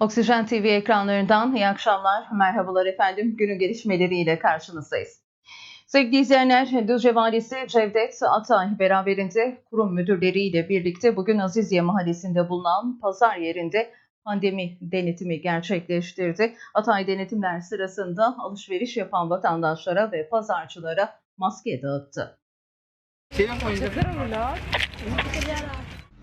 Oksijen TV ekranlarından iyi akşamlar, merhabalar efendim. Günün gelişmeleriyle karşınızdayız. Sevgili izleyenler, Düzce Valisi Cevdet Atay beraberinde kurum müdürleriyle birlikte bugün Aziziye Mahallesi'nde bulunan pazar yerinde pandemi denetimi gerçekleştirdi. Atay denetimler sırasında alışveriş yapan vatandaşlara ve pazarcılara maske dağıttı.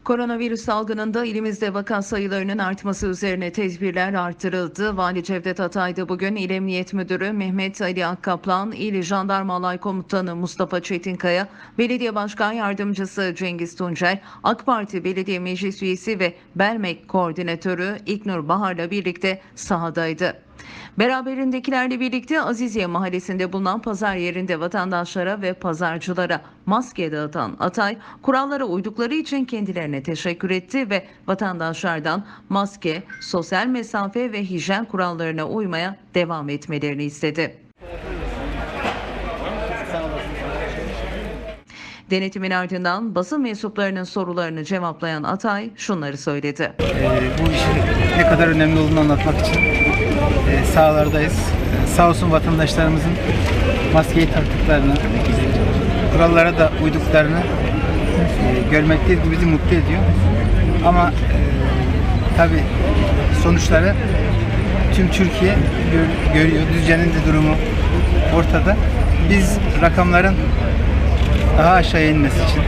Koronavirüs salgınında ilimizde vaka sayılarının artması üzerine tedbirler artırıldı. Vali Cevdet Atay da bugün İl Emniyet Müdürü Mehmet Ali Akkaplan, İl Jandarma Alay Komutanı Mustafa Çetinkaya, Belediye Başkan Yardımcısı Cengiz Tuncel, AK Parti Belediye Meclis Üyesi ve Belmek Koordinatörü İknur Bahar'la birlikte sahadaydı. Beraberindekilerle birlikte Aziziye Mahallesi'nde bulunan pazar yerinde vatandaşlara ve pazarcılara maske dağıtan Atay, kurallara uydukları için kendilerine teşekkür etti ve vatandaşlardan maske, sosyal mesafe ve hijyen kurallarına uymaya devam etmelerini istedi. Denetimin ardından basın mensuplarının sorularını cevaplayan Atay şunları söyledi. Ee, bu işin ne kadar önemli olduğunu anlatmak için e, sahalardayız. E, Sağ olsun vatandaşlarımızın maskeyi taktıklarını, kurallara da uyduklarını e, görmekteyiz. Bu bizi mutlu ediyor. Ama e, tabii sonuçları tüm Türkiye gör- görüyor. Düzce'nin de durumu ortada. Biz rakamların daha aşağıya inmesi için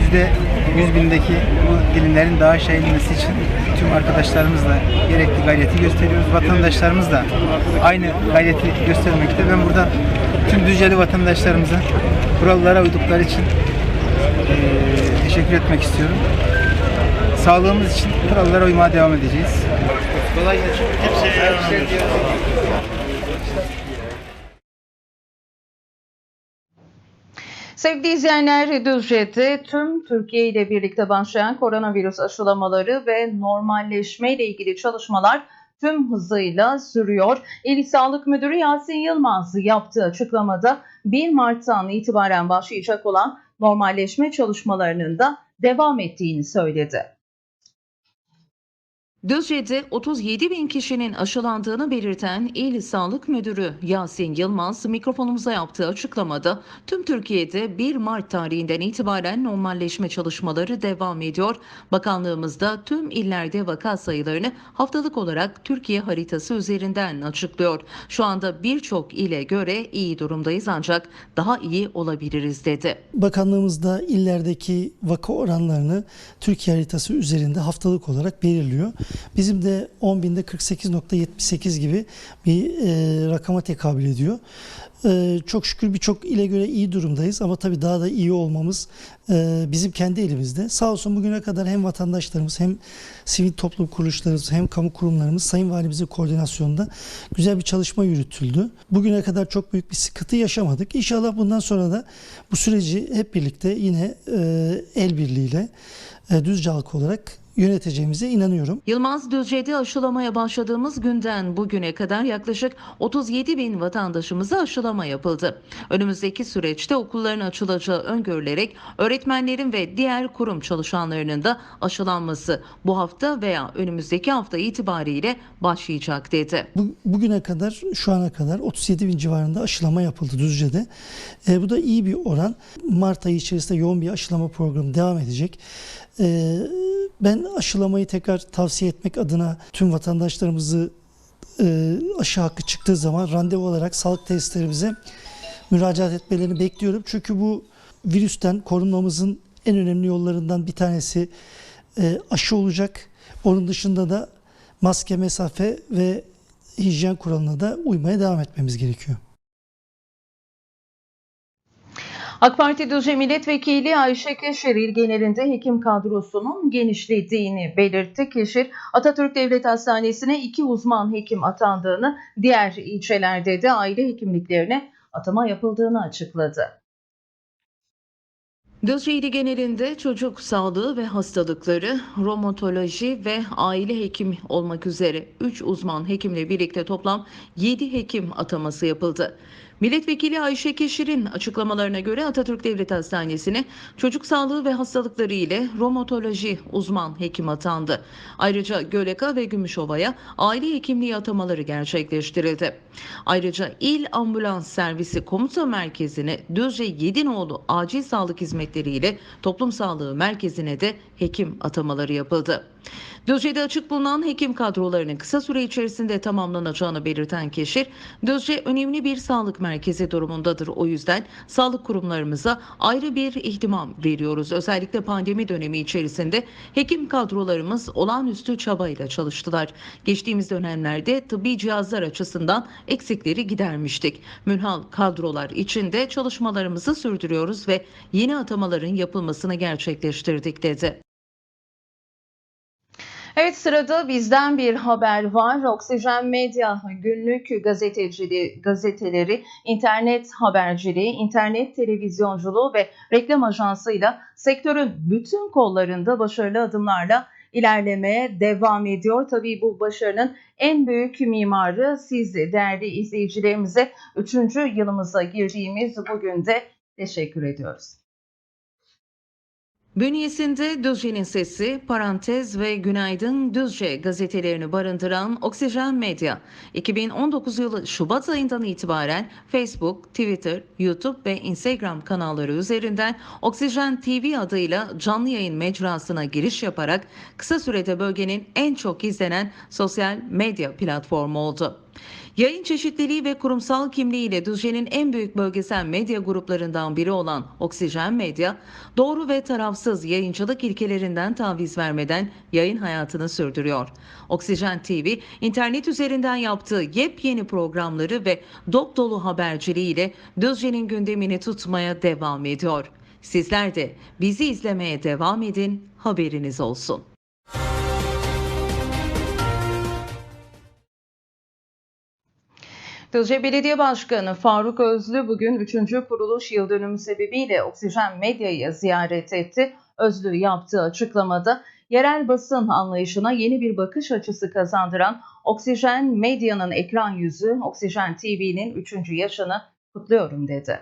yüzde yüz bindeki bu dilimlerin daha aşağı inmesi için tüm arkadaşlarımızla gerekli gayreti gösteriyoruz. Vatandaşlarımız da aynı gayreti göstermekte. Ben burada tüm Düzceli vatandaşlarımıza kurallara uydukları için eee, teşekkür etmek istiyorum. Sağlığımız için kurallara uymaya devam edeceğiz. Kolay gelsin. Hepsi Sevgili izleyenler, Düzce'de tüm Türkiye ile birlikte başlayan koronavirüs aşılamaları ve normalleşme ile ilgili çalışmalar tüm hızıyla sürüyor. İl Sağlık Müdürü Yasin Yılmaz yaptığı açıklamada 1 Mart'tan itibaren başlayacak olan normalleşme çalışmalarının da devam ettiğini söyledi. Düzce'de 37 bin kişinin aşılandığını belirten İl Sağlık Müdürü Yasin Yılmaz mikrofonumuza yaptığı açıklamada tüm Türkiye'de 1 Mart tarihinden itibaren normalleşme çalışmaları devam ediyor. Bakanlığımız da tüm illerde vaka sayılarını haftalık olarak Türkiye haritası üzerinden açıklıyor. Şu anda birçok ile göre iyi durumdayız ancak daha iyi olabiliriz dedi. Bakanlığımızda illerdeki vaka oranlarını Türkiye haritası üzerinde haftalık olarak belirliyor. Bizim de 10 binde 48.78 gibi bir e, rakama tekabül ediyor. E, çok şükür birçok ile göre iyi durumdayız ama tabii daha da iyi olmamız e, bizim kendi elimizde. Sağ olsun bugüne kadar hem vatandaşlarımız hem sivil toplum kuruluşlarımız hem kamu kurumlarımız Sayın Valimizin koordinasyonunda güzel bir çalışma yürütüldü. Bugüne kadar çok büyük bir sıkıntı yaşamadık. İnşallah bundan sonra da bu süreci hep birlikte yine e, el birliğiyle e, Düzce halkı olarak yöneteceğimize inanıyorum. Yılmaz Düzce'de aşılamaya başladığımız günden bugüne kadar yaklaşık 37 bin vatandaşımıza aşılama yapıldı. Önümüzdeki süreçte okulların açılacağı öngörülerek öğretmenlerin ve diğer kurum çalışanlarının da aşılanması bu hafta veya önümüzdeki hafta itibariyle başlayacak dedi. Bu, bugüne kadar şu ana kadar 37 bin civarında aşılama yapıldı Düzce'de. E, bu da iyi bir oran. Mart ayı içerisinde yoğun bir aşılama programı devam edecek. E, ben aşılamayı tekrar tavsiye etmek adına tüm vatandaşlarımızı e, aşı hakkı çıktığı zaman randevu olarak sağlık tesislerimize müracaat etmelerini bekliyorum. Çünkü bu virüsten korunmamızın en önemli yollarından bir tanesi e, aşı olacak. Onun dışında da maske, mesafe ve hijyen kuralına da uymaya devam etmemiz gerekiyor. AK Parti Düzce Milletvekili Ayşe Keşir il genelinde hekim kadrosunun genişlediğini belirtti. Keşir, Atatürk Devlet Hastanesi'ne iki uzman hekim atandığını, diğer ilçelerde de aile hekimliklerine atama yapıldığını açıkladı. Düzce ili genelinde çocuk sağlığı ve hastalıkları, romatoloji ve aile hekimi olmak üzere 3 uzman hekimle birlikte toplam 7 hekim ataması yapıldı. Milletvekili Ayşe Keşir'in açıklamalarına göre Atatürk Devlet Hastanesi'ne çocuk sağlığı ve hastalıkları ile romatoloji uzman hekim atandı. Ayrıca Göleka ve Gümüşova'ya aile hekimliği atamaları gerçekleştirildi. Ayrıca İl Ambulans Servisi Komuta Merkezi'ne Düzce Yedinoğlu Acil Sağlık Hizmetleri ile Toplum Sağlığı Merkezi'ne de hekim atamaları yapıldı. Düzce'de açık bulunan hekim kadrolarının kısa süre içerisinde tamamlanacağını belirten Keşir, Düzce önemli bir sağlık merkezi durumundadır. O yüzden sağlık kurumlarımıza ayrı bir ihtimam veriyoruz. Özellikle pandemi dönemi içerisinde hekim kadrolarımız olağanüstü çabayla çalıştılar. Geçtiğimiz dönemlerde tıbbi cihazlar açısından eksikleri gidermiştik. Münhal kadrolar içinde çalışmalarımızı sürdürüyoruz ve yeni atamaların yapılmasını gerçekleştirdik dedi. Evet sırada bizden bir haber var. Oksijen Medya günlük gazeteciliği, gazeteleri, internet haberciliği, internet televizyonculuğu ve reklam ajansıyla sektörün bütün kollarında başarılı adımlarla ilerlemeye devam ediyor. Tabii bu başarının en büyük mimarı siz değerli izleyicilerimize 3. yılımıza girdiğimiz bugün de teşekkür ediyoruz. Bünyesinde Düzce'nin Sesi, Parantez ve Günaydın Düzce gazetelerini barındıran Oksijen Medya, 2019 yılı Şubat ayından itibaren Facebook, Twitter, YouTube ve Instagram kanalları üzerinden Oksijen TV adıyla canlı yayın mecrasına giriş yaparak kısa sürede bölgenin en çok izlenen sosyal medya platformu oldu. Yayın çeşitliliği ve kurumsal kimliğiyle Düzce'nin en büyük bölgesel medya gruplarından biri olan Oksijen Medya, doğru ve tarafsız yayıncılık ilkelerinden taviz vermeden yayın hayatını sürdürüyor. Oksijen TV, internet üzerinden yaptığı yepyeni programları ve dop dolu haberciliğiyle Düzce'nin gündemini tutmaya devam ediyor. Sizler de bizi izlemeye devam edin, haberiniz olsun. Düzce Belediye Başkanı Faruk Özlü bugün 3. kuruluş yıl dönümü sebebiyle Oksijen Medya'yı ziyaret etti. Özlü yaptığı açıklamada yerel basın anlayışına yeni bir bakış açısı kazandıran Oksijen Medya'nın ekran yüzü Oksijen TV'nin 3. yaşını kutluyorum dedi.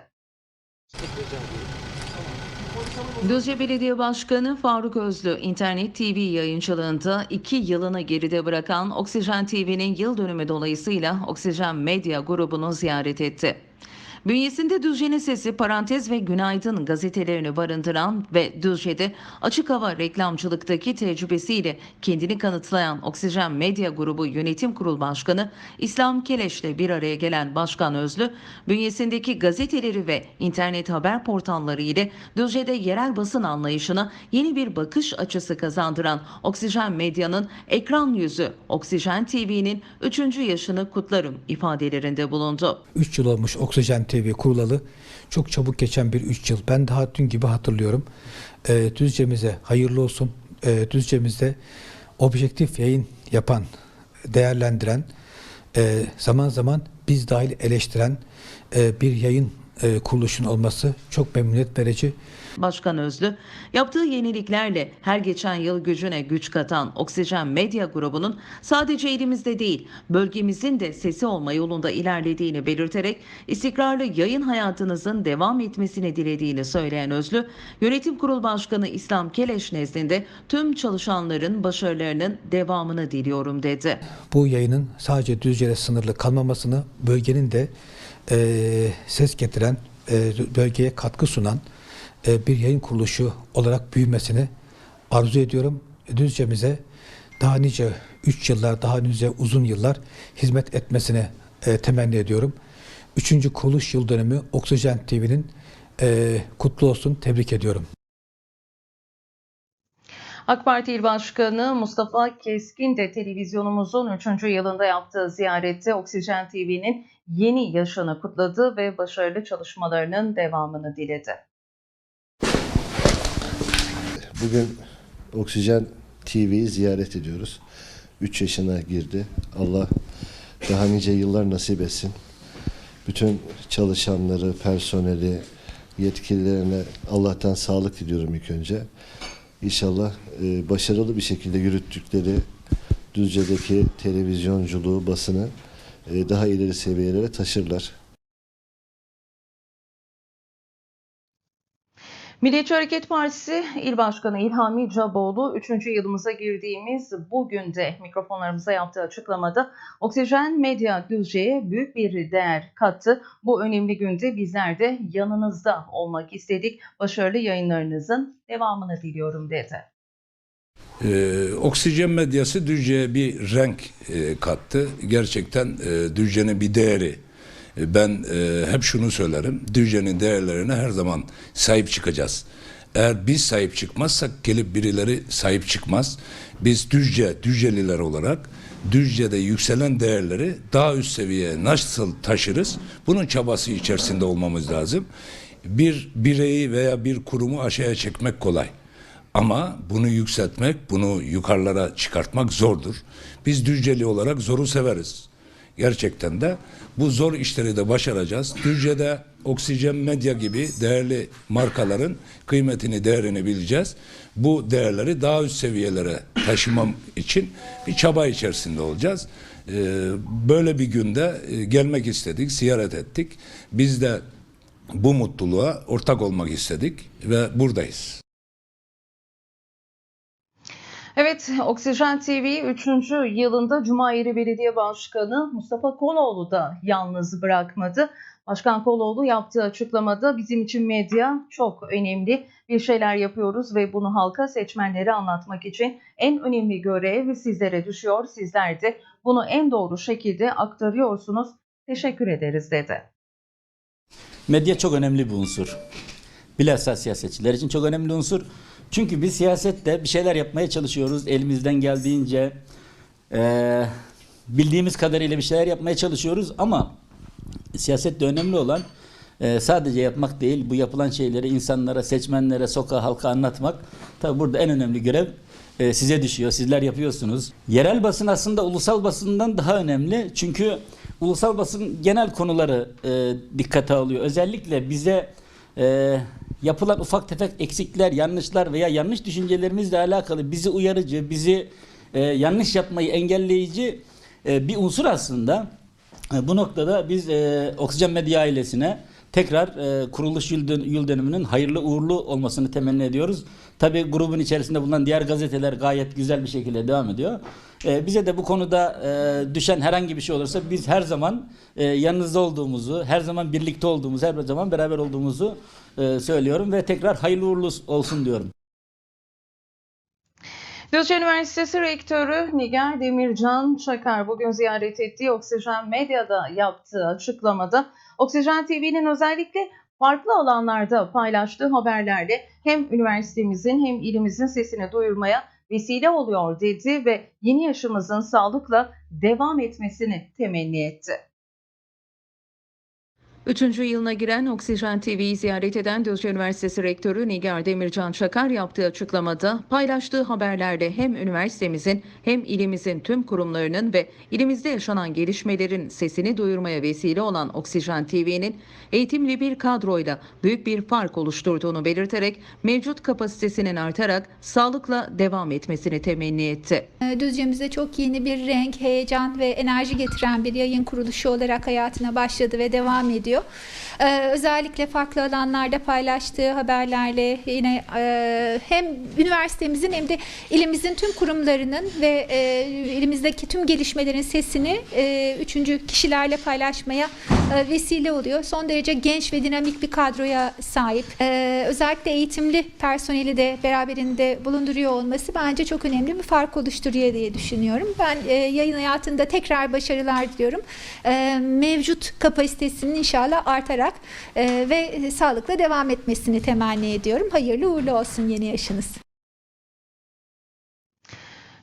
Düzce Belediye Başkanı Faruk Özlü, internet TV yayıncılığında iki yılını geride bırakan Oksijen TV'nin yıl dönümü dolayısıyla Oksijen Medya grubunu ziyaret etti. Bünyesinde Düzce'nin Sesi, Parantez ve Günaydın gazetelerini barındıran ve Düzce'de açık hava reklamcılıktaki tecrübesiyle kendini kanıtlayan Oksijen Medya Grubu Yönetim Kurulu Başkanı İslam Keleş'le bir araya gelen Başkan Özlü, bünyesindeki gazeteleri ve internet haber portalları ile Düzce'de yerel basın anlayışına yeni bir bakış açısı kazandıran Oksijen Medya'nın ekran yüzü Oksijen TV'nin 3. yaşını kutlarım ifadelerinde bulundu. 3 yıl olmuş Oksijen TV kurulalı. Çok çabuk geçen bir 3 yıl. Ben daha dün gibi hatırlıyorum. Ee, Düzce'mize hayırlı olsun. Ee, Düzce'mizde objektif yayın yapan, değerlendiren, e, zaman zaman biz dahil eleştiren e, bir yayın e, kuruluşun olması çok memnuniyet verici. Başkan Özlü, yaptığı yeniliklerle her geçen yıl gücüne güç katan Oksijen Medya grubunun sadece elimizde değil, bölgemizin de sesi olma yolunda ilerlediğini belirterek istikrarlı yayın hayatınızın devam etmesini dilediğini söyleyen Özlü, Yönetim Kurulu Başkanı İslam Keleş nezdinde tüm çalışanların başarılarının devamını diliyorum dedi. bu yayının sadece Düzce'de sınırlı kalmamasını, bölgenin de e, ses getiren, e, bölgeye katkı sunan bir yayın kuruluşu olarak büyümesini arzu ediyorum. Düzce'mize daha nice 3 yıllar, daha nice uzun yıllar hizmet etmesini e, temenni ediyorum. Üçüncü kuruluş yıl dönümü Oksijen TV'nin e, kutlu olsun, tebrik ediyorum. AK Parti İl Başkanı Mustafa Keskin de televizyonumuzun 3. yılında yaptığı ziyarette Oksijen TV'nin yeni yaşını kutladı ve başarılı çalışmalarının devamını diledi. Bugün Oksijen TV'yi ziyaret ediyoruz. 3 yaşına girdi. Allah daha nice yıllar nasip etsin. Bütün çalışanları, personeli, yetkililerine Allah'tan sağlık diliyorum ilk önce. İnşallah e, başarılı bir şekilde yürüttükleri Düzce'deki televizyonculuğu, basını e, daha ileri seviyelere taşırlar. Milliyetçi Hareket Partisi İl Başkanı İlhami Caboğlu 3. yılımıza girdiğimiz bugün de mikrofonlarımıza yaptığı açıklamada Oksijen Medya Düzce'ye büyük bir değer kattı. Bu önemli günde bizler de yanınızda olmak istedik. Başarılı yayınlarınızın devamını diliyorum dedi. Ee, oksijen medyası Düzce'ye bir renk e, kattı. Gerçekten e, Düzce'nin bir değeri. E, ben e, hep şunu söylerim. Düzce'nin değerlerine her zaman sahip çıkacağız. Eğer biz sahip çıkmazsak gelip birileri sahip çıkmaz. Biz Düzce, Düzceliler olarak Düzce'de yükselen değerleri daha üst seviyeye nasıl taşırız? Bunun çabası içerisinde olmamız lazım. Bir bireyi veya bir kurumu aşağıya çekmek kolay. Ama bunu yükseltmek, bunu yukarılara çıkartmak zordur. Biz Düzceli olarak zoru severiz. Gerçekten de bu zor işleri de başaracağız. Düzce'de Oksijen Medya gibi değerli markaların kıymetini, değerini bileceğiz. Bu değerleri daha üst seviyelere taşımam için bir çaba içerisinde olacağız. Ee, böyle bir günde e, gelmek istedik, ziyaret ettik. Biz de bu mutluluğa ortak olmak istedik ve buradayız. Evet, Oksijen TV 3. yılında Cumayeri Belediye Başkanı Mustafa Koloğlu da yalnız bırakmadı. Başkan Koloğlu yaptığı açıklamada bizim için medya çok önemli. Bir şeyler yapıyoruz ve bunu halka seçmenlere anlatmak için en önemli görev sizlere düşüyor. Sizler de bunu en doğru şekilde aktarıyorsunuz. Teşekkür ederiz dedi. Medya çok önemli bir unsur. Bilhassa siyasetçiler için çok önemli unsur. Çünkü biz siyasette bir şeyler yapmaya çalışıyoruz. Elimizden geldiğince eee, bildiğimiz kadarıyla bir şeyler yapmaya çalışıyoruz ama siyasette önemli olan eee, sadece yapmak değil, bu yapılan şeyleri insanlara, seçmenlere, sokağa, halka anlatmak. Tabi burada en önemli görev eee, size düşüyor. Sizler yapıyorsunuz. Yerel basın aslında ulusal basından daha önemli. Çünkü ulusal basın genel konuları eee, dikkate alıyor. Özellikle bize eee, yapılan ufak tefek eksikler, yanlışlar veya yanlış düşüncelerimizle alakalı bizi uyarıcı, bizi eee, yanlış yapmayı engelleyici eee, bir unsur aslında. E, Bu noktada biz e, Oksijen Medya ailesine tekrar e, kuruluş yıl, dön- yıl dönümünün hayırlı uğurlu olmasını temenni ediyoruz. Tabi grubun içerisinde bulunan diğer gazeteler gayet güzel bir şekilde devam ediyor. E, bize de bu konuda e, düşen herhangi bir şey olursa biz her zaman e, yanınızda olduğumuzu, her zaman birlikte olduğumuzu, her zaman beraber olduğumuzu e, söylüyorum ve tekrar hayırlı uğurlu olsun diyorum. Düzce Üniversitesi Rektörü Nigar Demircan Çakar bugün ziyaret ettiği Oksijen Medya'da yaptığı açıklamada Oksijen TV'nin özellikle farklı alanlarda paylaştığı haberlerle hem üniversitemizin hem ilimizin sesini duyurmaya vesile oluyor dedi ve yeni yaşımızın sağlıkla devam etmesini temenni etti. Üçüncü yılına giren Oksijen TV'yi ziyaret eden Düzce Üniversitesi Rektörü Nigar Demircan Çakar yaptığı açıklamada paylaştığı haberlerde hem üniversitemizin hem ilimizin tüm kurumlarının ve ilimizde yaşanan gelişmelerin sesini duyurmaya vesile olan Oksijen TV'nin eğitimli bir kadroyla büyük bir fark oluşturduğunu belirterek mevcut kapasitesinin artarak sağlıkla devam etmesini temenni etti. Ee, Düzce'mize çok yeni bir renk, heyecan ve enerji getiren bir yayın kuruluşu olarak hayatına başladı ve devam ediyor. Ee, özellikle farklı alanlarda paylaştığı haberlerle yine e, hem üniversitemizin hem de ilimizin tüm kurumlarının ve e, ilimizdeki tüm gelişmelerin sesini e, üçüncü kişilerle paylaşmaya e, vesile oluyor. Son derece genç ve dinamik bir kadroya sahip. E, özellikle eğitimli personeli de beraberinde bulunduruyor olması bence çok önemli bir fark oluşturuyor diye düşünüyorum. Ben e, yayın hayatında tekrar başarılar diliyorum. E, mevcut kapasitesinin inşallah artarak e, ve sağlıkla devam etmesini temenni ediyorum. Hayırlı uğurlu olsun yeni yaşınız.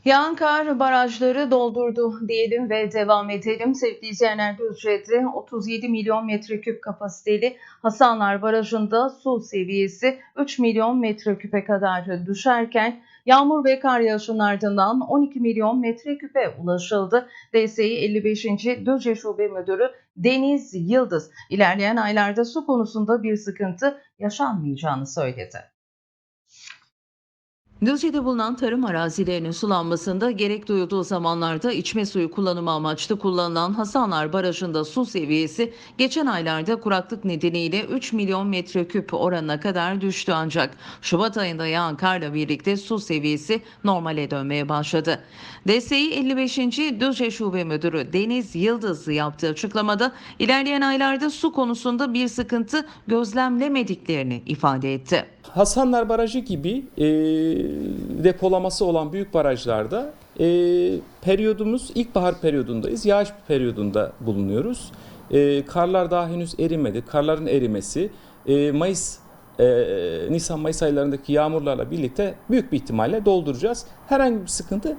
Yağan kar barajları doldurdu diyelim ve devam edelim. Sevgili izleyenler Düzce'de 37 milyon metreküp kapasiteli Hasanlar Barajı'nda su seviyesi 3 milyon metreküpe kadar düşerken yağmur ve kar yağışının ardından 12 milyon metreküpe ulaşıldı. DSİ 55. Düzce Şube Müdürü Deniz Yıldız ilerleyen aylarda su konusunda bir sıkıntı yaşanmayacağını söyledi. Düzce'de bulunan tarım arazilerinin sulanmasında gerek duyulduğu zamanlarda içme suyu kullanımı amaçlı kullanılan Hasanlar Barajı'nda su seviyesi geçen aylarda kuraklık nedeniyle 3 milyon metreküp oranına kadar düştü ancak Şubat ayında yağan karla birlikte su seviyesi normale dönmeye başladı. DSİ 55. Düzce Şube Müdürü Deniz Yıldız yaptığı açıklamada ilerleyen aylarda su konusunda bir sıkıntı gözlemlemediklerini ifade etti. Hasanlar Barajı gibi e, depolaması olan büyük barajlarda e, periyodumuz ilkbahar periyodundayız. Yağış periyodunda bulunuyoruz. E, karlar daha henüz erimedi. Karların erimesi e, Mayıs e, Nisan-Mayıs aylarındaki yağmurlarla birlikte büyük bir ihtimalle dolduracağız. Herhangi bir sıkıntı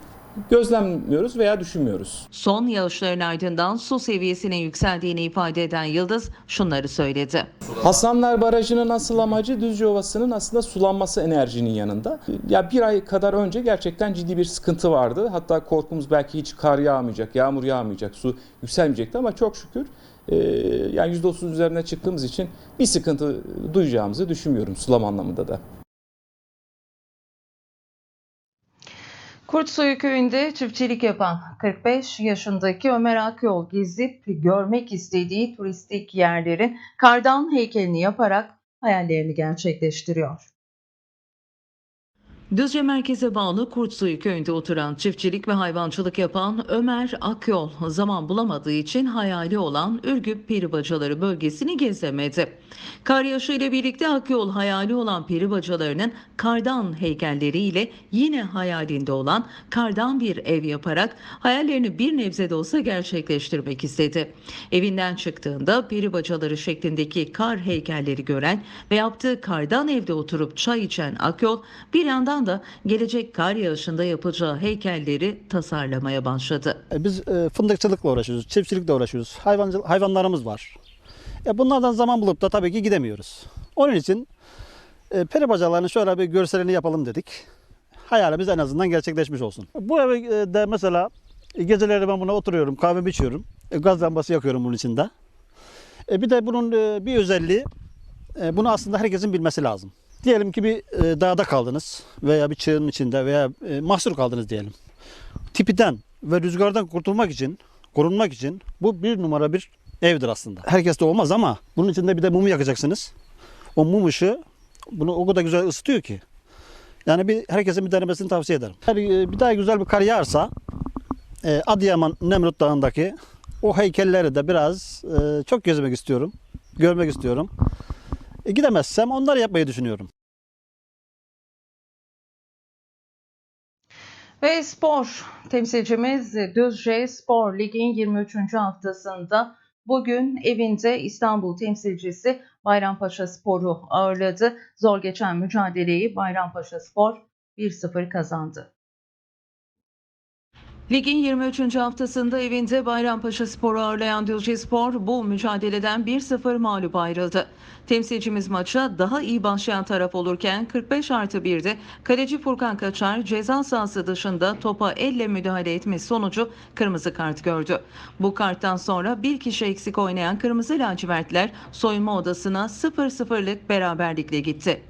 gözlemliyoruz veya düşünmüyoruz. Son yağışların ardından su seviyesinin yükseldiğini ifade eden Yıldız şunları söyledi. Hasanlar Barajı'nın asıl amacı Düzce Ovası'nın aslında sulanması enerjinin yanında. Ya bir ay kadar önce gerçekten ciddi bir sıkıntı vardı. Hatta korkumuz belki hiç kar yağmayacak, yağmur yağmayacak, su yükselmeyecekti ama çok şükür e, yani %30 üzerine çıktığımız için bir sıkıntı duyacağımızı düşünmüyorum sulama anlamında da. Kurtsuyu köyünde çiftçilik yapan 45 yaşındaki Ömer Akyol gezip görmek istediği turistik yerlerin kardan heykelini yaparak hayallerini gerçekleştiriyor. Düzce merkeze bağlı Kurtsuyu köyünde oturan çiftçilik ve hayvancılık yapan Ömer Akyol zaman bulamadığı için hayali olan Ürgüp Peribacaları bölgesini gezemedi. Kar yaşı ile birlikte Akyol hayali olan peribacalarının kardan heykelleriyle yine hayalinde olan kardan bir ev yaparak hayallerini bir nebze de olsa gerçekleştirmek istedi. Evinden çıktığında peribacaları şeklindeki kar heykelleri gören ve yaptığı kardan evde oturup çay içen Akyol bir yandan da gelecek kar yağışında yapacağı heykelleri tasarlamaya başladı. E, Biz e, fındıkçılıkla uğraşıyoruz, çiftçilikle uğraşıyoruz. Hayvancı, hayvanlarımız var. E, bunlardan zaman bulup da tabii ki gidemiyoruz. Onun için e, peri bacalarının şöyle bir görselini yapalım dedik. Hayalimiz en azından gerçekleşmiş olsun. Bu eve e, de mesela geceleri ben buna oturuyorum, kahvemi içiyorum. E, gaz lambası yakıyorum bunun içinde. E, bir de bunun e, bir özelliği, e, bunu aslında herkesin bilmesi lazım. Diyelim ki bir e, dağda kaldınız veya bir çığın içinde veya e, mahsur kaldınız diyelim. Tipiden ve rüzgardan kurtulmak için, korunmak için bu bir numara bir evdir aslında. Herkes de olmaz ama bunun içinde bir de mumu yakacaksınız. O mum ışığı bunu o kadar güzel ısıtıyor ki. Yani bir herkesin bir denemesini tavsiye ederim. Eğer e, bir daha güzel bir kar yağarsa Adıyaman Nemrut Dağı'ndaki o heykelleri de biraz çok gezmek istiyorum. Görmek istiyorum. E, gidemezsem onları yapmayı düşünüyorum. Ve spor temsilcimiz Düzce Spor Lig'in 23. haftasında bugün evinde İstanbul temsilcisi Bayrampaşa Spor'u ağırladı. Zor geçen mücadeleyi Bayrampaşa Spor 1-0 kazandı. Ligin 23. haftasında evinde Bayrampaşa Spor'u ağırlayan Düzce Spor bu mücadeleden 1-0 mağlup ayrıldı. Temsilcimiz maça daha iyi başlayan taraf olurken 45 artı 1'de kaleci Furkan Kaçar ceza sahası dışında topa elle müdahale etmesi sonucu kırmızı kart gördü. Bu karttan sonra bir kişi eksik oynayan kırmızı lacivertler soyunma odasına 0-0'lık beraberlikle gitti.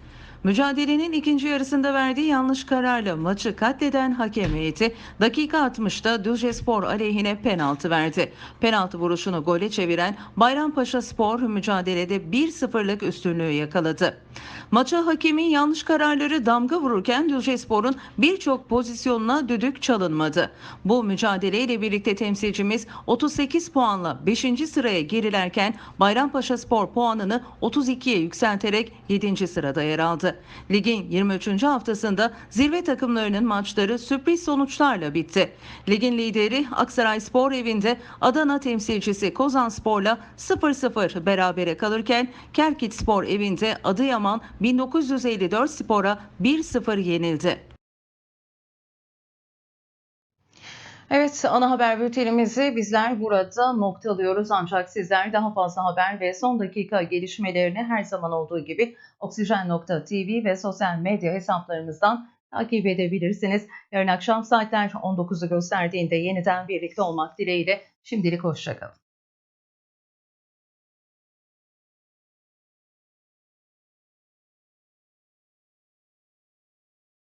Mücadelenin ikinci yarısında verdiği yanlış kararla maçı katleden hakem heyeti dakika 60'da Düzce Spor aleyhine penaltı verdi. Penaltı vuruşunu gole çeviren Bayrampaşa Spor mücadelede 1-0'lık üstünlüğü yakaladı. Maça hakemin yanlış kararları damga vururken Düzce Spor'un birçok pozisyonuna düdük çalınmadı. Bu mücadeleyle birlikte temsilcimiz 38 puanla 5. sıraya gerilerken Bayrampaşa Spor puanını 32'ye yükselterek 7. sırada yer aldı. Ligin 23. haftasında zirve takımlarının maçları sürpriz sonuçlarla bitti. Ligin lideri Aksaray Spor evinde Adana temsilcisi Kozan Spor'la 0-0 berabere kalırken Kerkit Spor evinde Adıyaman 1954 Spor'a 1-0 yenildi. Evet ana haber bültenimizi bizler burada noktalıyoruz ancak sizler daha fazla haber ve son dakika gelişmelerini her zaman olduğu gibi oksijen.tv ve sosyal medya hesaplarımızdan takip edebilirsiniz. Yarın akşam saatler 19'u gösterdiğinde yeniden birlikte olmak dileğiyle şimdilik hoşçakalın.